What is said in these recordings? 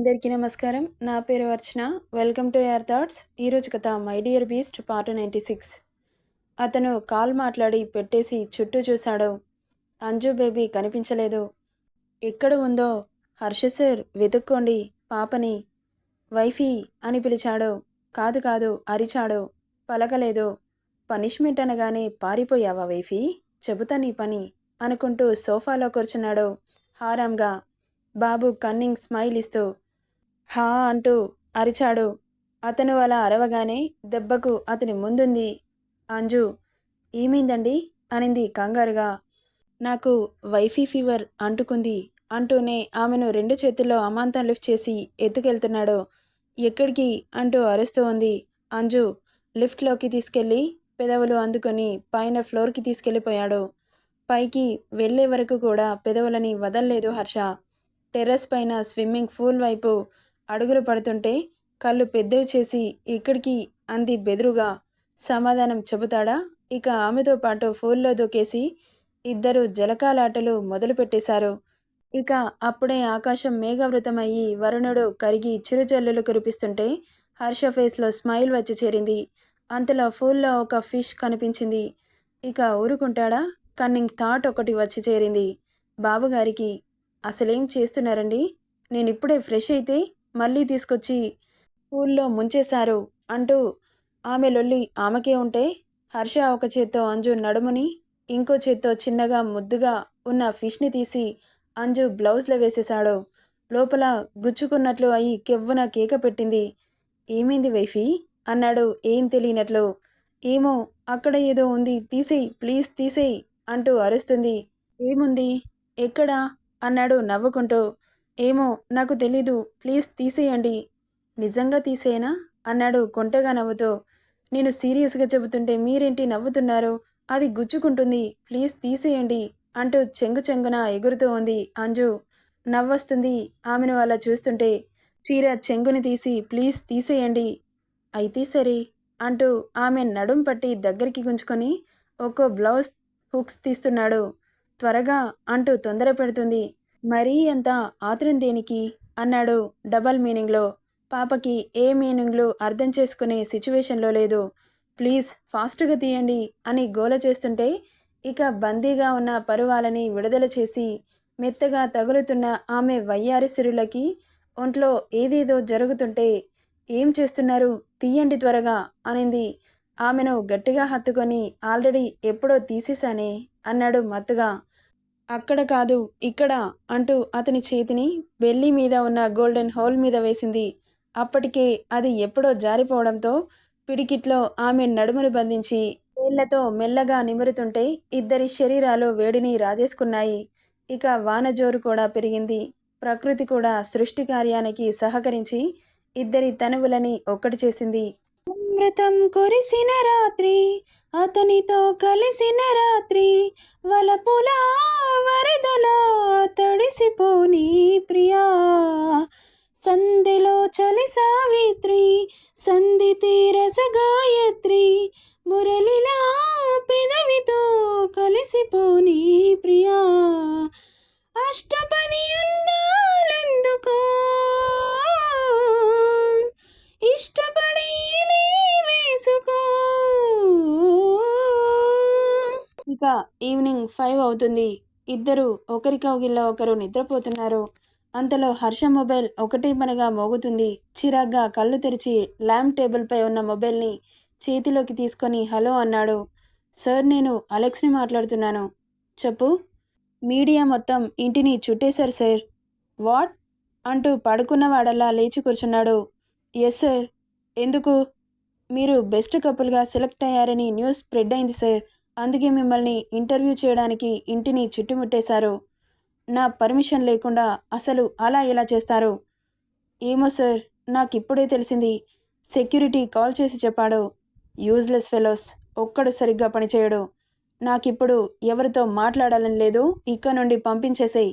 అందరికీ నమస్కారం. నా పేరు Archana. Welcome to your thoughts. ఈరోజు కథ my dear beast part ninety six. అతను కాల్ మాట్లాడి పెట్టేసి చుట్టూ చూశాడు. అంజు బేబీ కనిపించలేదు. ఎక్కడ ఉందో హర్ష సార్ వెతుక్కోండి పాపని. వైఫీ అని పిలిచాడు. కాదు కాదు అరిచాడు. పలకలేదు. పనిష్మెంట్ అనగానే పారిపోయావా వైఫీ? చెబుతా నీ పని అనుకుంటూ సోఫాలో కూర్చున్నాడు హారంగా. బాబు కన్నింగ్ స్మైల్ ఇస్తూ హా అంటూ అరిచాడు. అతను అలా అరవగానే దెబ్బకు అతని ముందుంది. అంజు ఏమైందండి? అనింది కంగారుగా. నాకు వైఫీ ఫీవర్ అంటుకుంది అంటూనే ఆమెను రెండు చేతుల్లో అమాంతం లిఫ్ట్ చేసి ఎత్తుకెళ్తున్నాడు. ఎక్కడికి? అంటూ అరుస్తూ ఉంది. అంజు లిఫ్ట్లోకి తీసుకెళ్ళి పెదవులు అందుకొని పైన ఫ్లోర్కి తీసుకెళ్ళిపోయాడు. పైకి వెళ్ళే వరకు కూడా పెదవులని వదల్లేదు హర్ష. టెర్రస్ పైన స్విమ్మింగ్ పూల్ వైపు అడుగులు పడుతుంటే కళ్ళు పెద్దవి చేసి ఇక్కడికి అంది బెదురుగా. సమాధానం చెబుతాడా? ఇక ఆమెతో పాటు ఫోన్లో దూకేసి ఇద్దరు జలకాలాటలు మొదలుపెట్టేశారు. ఇక అప్పుడే ఆకాశం మేఘవృతమయ్యి వరుణుడు కరిగి చిరుజల్లులు కురిపిస్తుంటే హర్ష ఫేస్లో స్మైల్ వచ్చి చేరింది. అంతలో ఫూల్లో ఒక ఫిష్ కనిపించింది. ఇక ఊరుకుంటాడా? కన్నింగ్ థాట్ ఒకటి వచ్చి చేరింది. బాబుగారికి అసలేం చేస్తున్నారండి? నేను ఇప్పుడే ఫ్రెష్ అయితే మళ్ళీ తీసుకొచ్చి పూల్లో ముంచేశారు అంటూ ఆమె లొల్లి ఆమెకే ఉంటే హర్ష ఒక చేత్తో అంజు నడుముని ఇంకో చేత్తో చిన్నగా ముద్దుగా ఉన్న ఫిష్ని తీసి అంజు బ్లౌజ్లో వేసేశాడు. లోపల గుచ్చుకున్నట్లు అయి కెవ్వున కేక పెట్టింది. ఏమైంది వైఫీ? అన్నాడు ఏం తెలియనట్లు. ఏమో అక్కడ ఏదో ఉంది తీసేయి ప్లీజ్ తీసేయి అంటూ అరుస్తుంది. ఏముంది? ఎక్కడా? అన్నాడు నవ్వుకుంటూ. ఏమో నాకు తెలీదు. ప్లీజ్ తీసేయండి. నిజంగా తీసేయనా అన్నాడు కొంటగా నవ్వుతూ. నేను సీరియస్గా చెబుతుంటే మీరేంటి నవ్వుతున్నారు? అది గుచ్చుకుంటుంది. ప్లీజ్ తీసేయండి అంటూ చెంగు చెంగున ఎగురుతూ ఉంది అంజు. నవ్వొస్తుంది ఆమెను అలా చూస్తుంటే. చీర చెంగుని తీసి ప్లీజ్ తీసేయండి. అయితే సరే అంటూ ఆమె నడుం పట్టి దగ్గరికి గుంజుకొని ఒక్కో బ్లౌజ్ హుక్స్ తీస్తున్నాడు. త్వరగా అంటూ తొందర పెడుతుంది. మరీ అంత ఆత్రం దేనికి? అన్నాడు డబల్ మీనింగ్లో. పాపకి ఏ మీనింగ్లు అర్థం చేసుకునే సిచ్యువేషన్లో లేదు. ప్లీజ్ ఫాస్ట్గా తీయండి అని గోల చేస్తుంటే ఇక బందీగా ఉన్న పరువాలని విడుదల చేసి మెత్తగా తగులుతున్న ఆమె వయ్యారి సిరులకి ఒంట్లో ఏదేదో జరుగుతుంటే ఏం చేస్తున్నారు? తీయండి త్వరగా అనింది. ఆమెను గట్టిగా హత్తుకొని ఆల్రెడీ ఎప్పుడో తీసేశానే అన్నాడు మత్తుగా. అక్కడ కాదు ఇక్కడ అంటూ అతని చేతిని వెల్లి మీద ఉన్న గోల్డెన్ హోల్ మీద వేసింది. అప్పటికే అది ఎప్పుడో జారిపోవడంతో పిడికిట్లో ఆమె నడుమును బంధించి వేళ్ళతో మెల్లగా నిమురుతుంటే ఇద్దరి శరీరాలు వేడిని రాజేసుకున్నాయి. ఇక వానజోరు కూడా పెరిగింది. ప్రకృతి కూడా సృష్టి కార్యానికి సహకరించి ఇద్దరి తనువులని ఒక్కటి చేసింది. అమృతం కురిసిన రాత్రి అతనితో కలిసిన రాత్రి వలపుల వరదలో తడిసిపోని ప్రియా. సంధిలో చలి సావిత్రి సంధి తీరస గాయత్రి మురళిలా పెదవితో కలిసిపోని ఈవినింగ్ ఫైవ్ అవుతుంది. ఇద్దరు ఒకరికొకరిలో ఒకరు నిద్రపోతున్నారు. అంతలో హర్ష మొబైల్ ఒకటే పనిగా మోగుతుంది. చిరాగ్గా కళ్ళు తెరిచి ల్యాంప్ టేబుల్పై ఉన్న మొబైల్ని చేతిలోకి తీసుకొని హలో అన్నాడు. సార్ నేను అలెక్స్ని మాట్లాడుతున్నాను. చెప్పు. మీడియా మొత్తం ఇంటిని చుట్టేశారు సార్. వాట్? అంటూ పడుకున్నవాడల్లా లేచి కూర్చున్నాడు. Yes sir. ఎందుకు? మీరు బెస్ట్ కపుల్గా సెలెక్ట్ అయ్యారని న్యూస్ స్ప్రెడ్ అయింది సార్. అందుకే మిమ్మల్ని ఇంటర్వ్యూ చేయడానికి ఇంటిని చుట్టుముట్టేశారు. నా పర్మిషన్ లేకుండా అసలు అలా ఎలా చేస్తారు? ఏమో సార్ నాకు ఇప్పుడే తెలిసింది. సెక్యూరిటీ కాల్ చేసి చెప్పాడు. యూజ్లెస్ ఫెలోస్ ఒక్కడు సరిగ్గా పనిచేయడు. నాకిప్పుడు ఎవరితో మాట్లాడాలని లేదు ఇక్కడ నుండి పంపించేసేయి.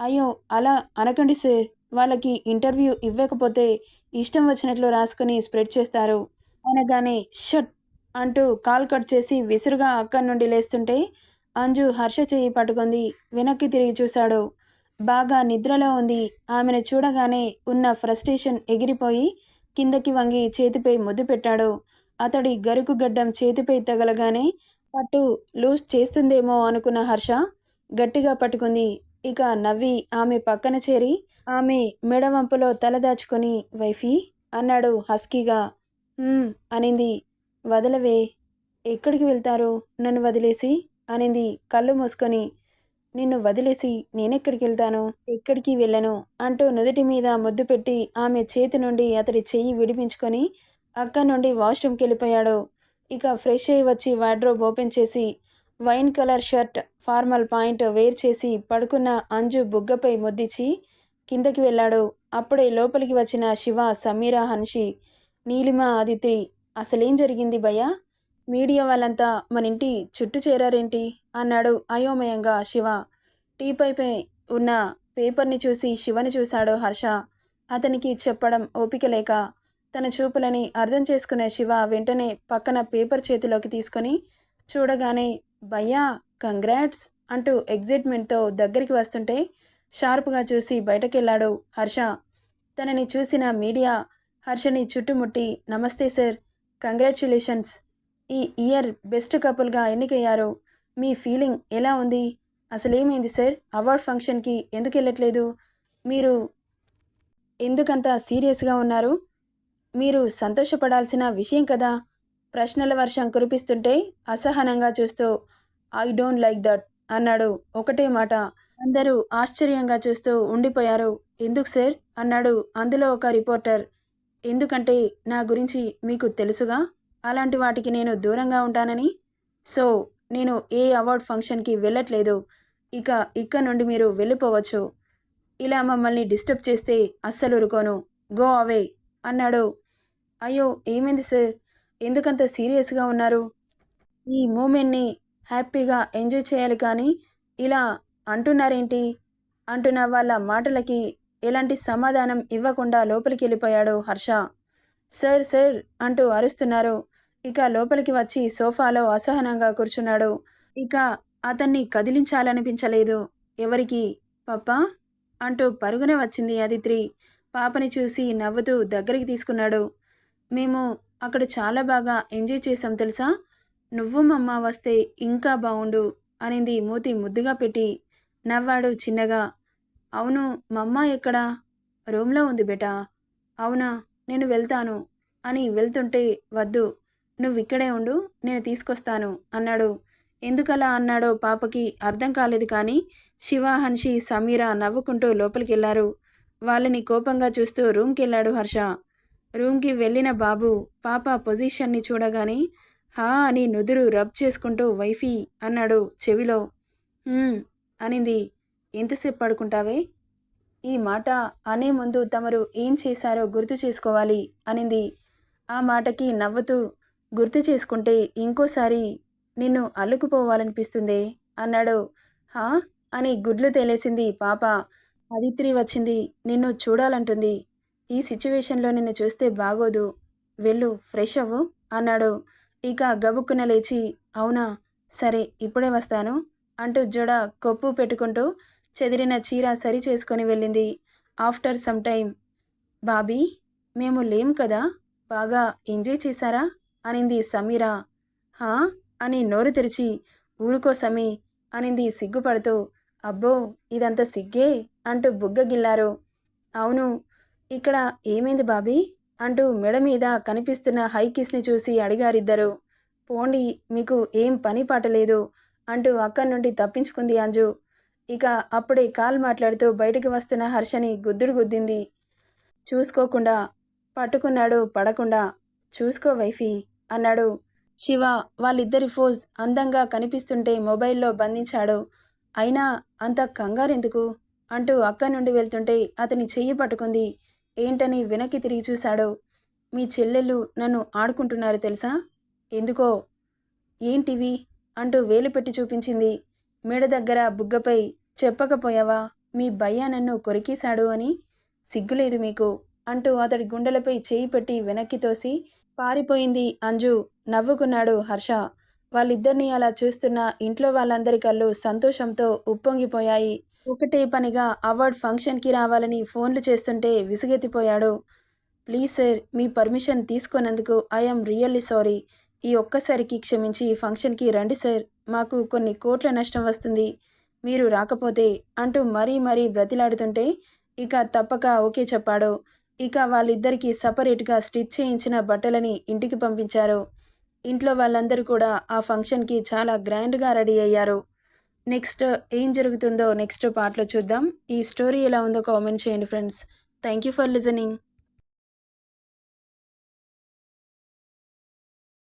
అయ్యో అలా అనకండి సార్. వాళ్ళకి ఇంటర్వ్యూ ఇవ్వకపోతే ఇష్టం వచ్చినట్లు రాసుకుని స్ప్రెడ్ చేస్తారు. అనగానే షట్! అంటూ కాల్ కట్ చేసి విసురుగా అక్కడి నుండి లేస్తుంటే అంజు హర్ష చేయి పట్టుకుంది. వెనక్కి తిరిగి చూశాడు. బాగా నిద్రలో ఉంది. ఆమెను చూడగానే ఉన్న ఫ్రస్ట్రేషన్ ఎగిరిపోయి కిందకి వంగి చేతిపై ముద్దు పెట్టాడు. అతడి గరుకు గడ్డం చేతిపై తగలగానే పట్టు లూజ్ చేస్తుందేమో అనుకున్న హర్ష గట్టిగా పట్టుకుంది. ఇక నవ్వి ఆమె పక్కన చేరి ఆమె మెడవంపులో తలదాచుకొని వైఫీ అన్నాడు హస్కీగా. అనింది. వదలవే. ఎక్కడికి వెళ్తారు నన్ను వదిలేసి? అనింది కళ్ళు మూసుకొని. నిన్ను వదిలేసి నేనెక్కడికి వెళ్తాను ఎక్కడికి వెళ్ళను అంటూ నుదుటి మీద ముద్దు పెట్టి ఆమె చేతి నుండి అతడి చెయ్యి విడిపించుకొని అక్కడి నుండి వాష్రూమ్కి వెళ్ళిపోయాడు ఇక ఫ్రెష్ అయ్యి వచ్చి వార్డ్రోబ్ ఓపెన్ చేసి wine colour shirt formal pant wear చేసి పడుకున్న అంజు బుగ్గపై ముద్దిచ్చి కిందకి వెళ్ళాడు. అప్పుడే లోపలికి వచ్చిన శివ సమీర హన్షి నీలిమ ఆదిత్రి అసలేం జరిగింది భయ్యా? మీడియా వాళ్ళంతా మన ఇంటి చుట్టూ చేరారేంటి? అన్నాడు అయోమయంగా శివ. టీపైపై ఉన్న పేపర్ని చూసి శివని చూశాడు హర్ష. అతనికి చెప్పడం ఓపిక లేక తన చూపులని అర్థం చేసుకునే శివ వెంటనే పక్కన పేపర్ చేతిలోకి తీసుకొని చూడగానే భయ్యా కంగ్రాట్స్ అంటూ ఎగ్జైట్మెంట్తో దగ్గరికి వస్తుంటే షార్ప్గా చూసి బయటకెళ్ళాడు హర్ష. తనని చూసిన మీడియా హర్షని చుట్టుముట్టి నమస్తే సార్ కంగ్రాచ్యులేషన్స్ ఈ ఇయర్ బెస్ట్ కపుల్గా ఎన్నికయ్యారు మీ ఫీలింగ్ ఎలా ఉంది? అసలేమైంది సార్? అవార్డ్ ఫంక్షన్కి ఎందుకు వెళ్ళట్లేదు? మీరు ఎందుకంత సీరియస్గా ఉన్నారు? మీరు సంతోషపడాల్సిన విషయం కదా? ప్రశ్నల వర్షం కురిపిస్తుంటే అసహనంగా చూస్తూ ఐ డోంట్ లైక్ దట్ అన్నాడు ఒకటే మాట. అందరూ ఆశ్చర్యంగా చూస్తూ ఉండిపోయారు. ఎందుకు సార్? అన్నాడు అందులో ఒక రిపోర్టర్. ఎందుకంటే నా గురించి మీకు తెలుసుగా? అలాంటి వాటికి నేను దూరంగా ఉంటానని? సో నేను ఏ అవార్డ్ ఫంక్షన్కి వెళ్ళట్లేదు. ఇక ఇక్కడ నుండి మీరు వెళ్ళిపోవచ్చు. ఇలా మమ్మల్ని డిస్టర్బ్ చేస్తే అస్సలు ఉరుకోను గో అవే! అన్నాడు. అయ్యో ఏమైంది సార్? ఎందుకంత సీరియస్గా ఉన్నారు? ఈ మూమెంట్ని హ్యాపీగా ఎంజాయ్ చేయాలి కానీ ఇలా అంటున్నారేంటి? అంటున్న వాళ్ళ మాటలకి ఎలాంటి సమాధానం ఇవ్వకుండా లోపలికి వెళ్ళిపోయాడు హర్ష. సార్ సార్ అంటూ అరుస్తున్నారు. ఇక లోపలికి వచ్చి సోఫాలో అసహనంగా కూర్చున్నాడు. ఇక అతన్ని కదిలించాలనిపించలేదు. ఎవరికి? పప్పా? అంటూ పరుగునే వచ్చింది అదిత్రి. పాపని చూసి నవ్వుతూ దగ్గరికి తీసుకున్నాడు. మేము అక్కడ చాలా బాగా ఎంజాయ్ చేసాం తెలుసా? నువ్వు మమ్మ వస్తే ఇంకా బాగుండు అనింది మూతి ముద్దుగా పెట్టి. నవ్వాడు చిన్నగా. అవును మా అమ్మ ఎక్కడ? రూమ్లో ఉంది బేటా. అవునా నేను వెళ్తాను. అని వెళ్తుంటే వద్దు. నువ్వు ఇక్కడే ఉండు నేను తీసుకొస్తాను అన్నాడు. ఎందుకలా అన్నాడో పాపకి అర్థం కాలేదు కానీ శివ హన్షి సమీర నవ్వుకుంటూ లోపలికి వెళ్ళారు వాళ్ళని కోపంగా చూస్తూ రూమ్కి వెళ్ళాడు హర్ష. రూమ్కి వెళ్ళిన బాబు పాప పొజిషన్ని చూడగానే హా అని నుదురు రబ్ చేసుకుంటూ వైఫీ అన్నాడు చెవిలో. అనింది. ఎంతసేపు పడుకుంటావే? ఈ మాట అనే ముందు తమరు ఏం చేశారో గుర్తు చేసుకోవాలి అనింది. ఆ మాటకి నవ్వుతూ గుర్తు చేసుకుంటే ఇంకోసారి నిన్ను అల్లుకుపోవాలనిపిస్తుంది అన్నాడు. హా? అని గుడ్లు తేలేసింది పాప. అదిత్రి వచ్చింది. నిన్ను చూడాలంటుంది. ఈ సిచ్యువేషన్లో నిన్ను చూస్తే బాగోదు. వెళ్ళు ఫ్రెష్ అవ్వు అన్నాడు. ఇక గబుక్కున లేచి అవునా సరే ఇప్పుడే వస్తాను అంటూ జడ కొప్పు పెట్టుకుంటూ చెదిరిన చీర సరి చేసుకొని వెళ్ళింది. ఆఫ్టర్ సమ్ టైం బాబీ మేము లేం కదా? బాగా ఎంజాయ్ చేశారా? అనింది సమీరా. హా? అని నోరు తెరిచి ఊరుకో సమీ అనింది సిగ్గుపడుతూ. అబ్బో ఇదంతా సిగ్గే అంటూ బుగ్గగిల్లారు. అవును ఇక్కడ ఏమైంది బాబీ? అంటూ మెడ మీద కనిపిస్తున్న హై కిస్ని చూసి అడిగారిద్దరు. పోండి మీకు ఏం పని పాట లేదు అంటూ అక్కడి నుండి తప్పించుకుంది అంజు. ఇక అప్పుడే కాల్ మాట్లాడుతూ బయటికి వస్తున్న హర్షని గుద్దుడు గుద్దింది. చూసుకోకుండా పట్టుకున్నాడు పడకుండా. చూసుకో వైఫీ అన్నాడు. శివ వాళ్ళిద్దరి ఫోజ్ అందంగా కనిపిస్తుంటే మొబైల్లో బంధించాడు. అయినా అంత కంగారెందుకు? అంటూ అక్కడి నుండి వెళ్తుంటే అతని చెయ్యి పట్టుకుంది. ఏంటని వెనక్కి తిరిగి చూశాడు. మీ చెల్లెళ్ళు నన్ను ఆడుకుంటున్నారు తెలుసా? ఎందుకో? ఏంటివి? అంటూ వేలు పెట్టి చూపించింది. మేడ దగ్గర బుగ్గపై చెప్పకపోయావా? మీ భయ్య నన్ను కొరికేశాడు అని? సిగ్గులేదు మీకు? అంటూ అతడి గుండెలపై చేయి పెట్టి వెనక్కి తోసి పారిపోయింది అంజు. నవ్వుకున్నాడు హర్ష. వాళ్ళిద్దరిని అలా చూస్తున్న ఇంట్లో వాళ్ళందరి కళ్ళు సంతోషంతో ఉప్పొంగిపోయాయి. ఒకటే పనిగా అవార్డ్ ఫంక్షన్కి రావాలని ఫోన్లు చేస్తుంటే విసుగెత్తిపోయాడు. ప్లీజ్ సార్ మీ పర్మిషన్ తీసుకున్నందుకు ఐఎమ్ రియల్లీ సారీ. ఈ ఒక్కసారికి క్షమించి ఈ ఫంక్షన్కి రండి సార్. మాకు కొన్ని కోట్ల నష్టం వస్తుంది. మీరు రాకపోతే అంటూ మరీ మరీ బ్రతిలాడుతుంటే ఇక తప్పక ఓకే చెప్పాడు. ఇక వాళ్ళిద్దరికీ సపరేట్గా స్టిచ్ చేయించిన బట్టలని ఇంటికి పంపించారు. ఇంట్లో వాళ్ళందరూ కూడా ఆ ఫంక్షన్కి చాలా గ్రాండ్గా రెడీ అయ్యారు. నెక్స్ట్ ఏం జరుగుతుందో నెక్స్ట్ పార్ట్లో చూద్దాం. ఈ స్టోరీ ఎలా ఉందో కామెంట్ చేయండి friends. Thank you for listening.